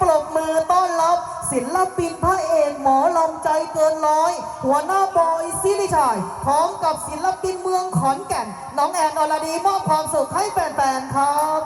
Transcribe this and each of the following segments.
ปรบมือต้อนรับ ศิลปินพระเอกหมอลำใจเกินร้อย หัวหน้าบอยซิลิชัยพร้อมกับศิลปินเมืองขอนแก่น น้องแอนอรดีมอบความสุขให้แฟนๆครับ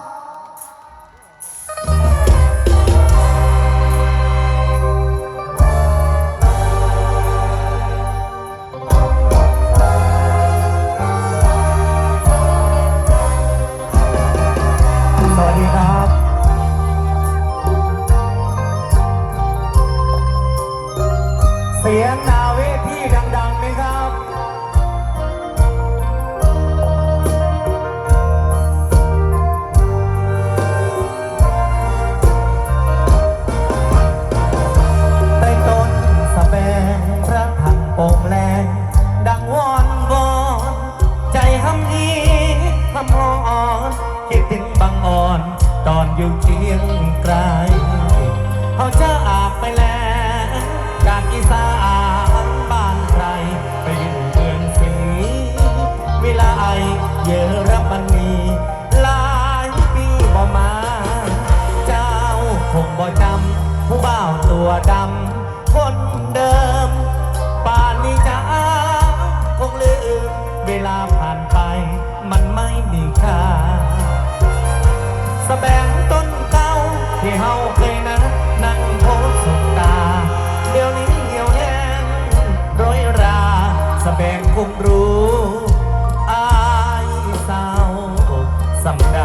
เสียงหนาเวทีดังๆไหมครับ ใต้ต้นสะแบงพระถังโป่งแรง ดังวอนวอนใจหำยีหำอ่อนคิดถึงบางอ่อน ตอนอยู่เชียงไกลเขาจะอาบไปแล้ว จากอีสานบ้านใครไปยู่เมืองศรีวิไลเยอรมนีหลายปีบ่มา เจ้าคงบ่จำผู้บ่าวตัวดำคนเดิม ป่านนี้จ้าคงลืมเวลาผ่าน ผรู้อายสาวสำได